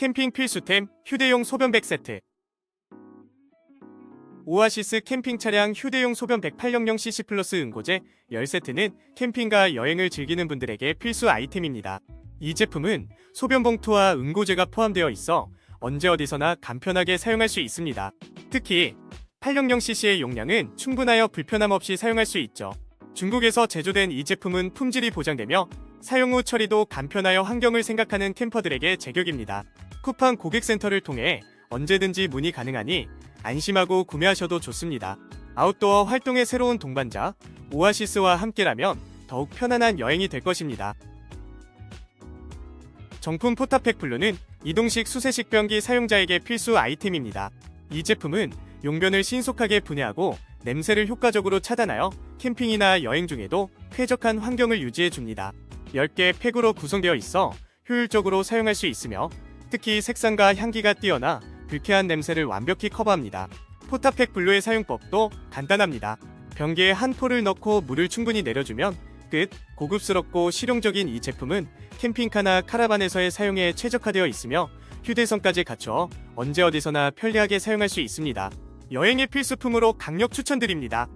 캠핑 필수템 휴대용 소변백 세트 오아시스 캠핑 차량 휴대용 소변백 800cc 플러스 응고제 10세트는 캠핑과 여행을 즐기는 분들에게 필수 아이템입니다. 이 제품은 소변 봉투와 응고제가 포함되어 있어 언제 어디서나 간편하게 사용할 수 있습니다. 특히 800cc의 용량은 충분하여 불편함 없이 사용할 수 있죠. 중국에서 제조된 이 제품은 품질이 보장되며 사용 후 처리도 간편하여 환경을 생각하는 캠퍼들에게 제격입니다. 쿠팡 고객센터를 통해 언제든지 문의 가능하니 안심하고 구매하셔도 좋습니다. 아웃도어 활동의 새로운 동반자 오아시스와 함께라면 더욱 편안한 여행이 될 것입니다. 정품 포타팩 블루는 이동식 수세식 변기 사용자에게 필수 아이템입니다. 이 제품은 용변을 신속하게 분해하고 냄새를 효과적으로 차단하여 캠핑이나 여행 중에도 쾌적한 환경을 유지해 줍니다. 10개 팩으로 구성되어 있어 효율적으로 사용할 수 있으며 특히 색상과 향기가 뛰어나 불쾌한 냄새를 완벽히 커버합니다. 포타팩 블루의 사용법도 간단합니다. 변기에 한 포를 넣고 물을 충분히 내려주면 끝. 고급스럽고 실용적인 이 제품은 캠핑카나 카라반에서의 사용에 최적화되어 있으며 휴대성까지 갖춰 언제 어디서나 편리하게 사용할 수 있습니다. 여행의 필수품으로 강력 추천드립니다.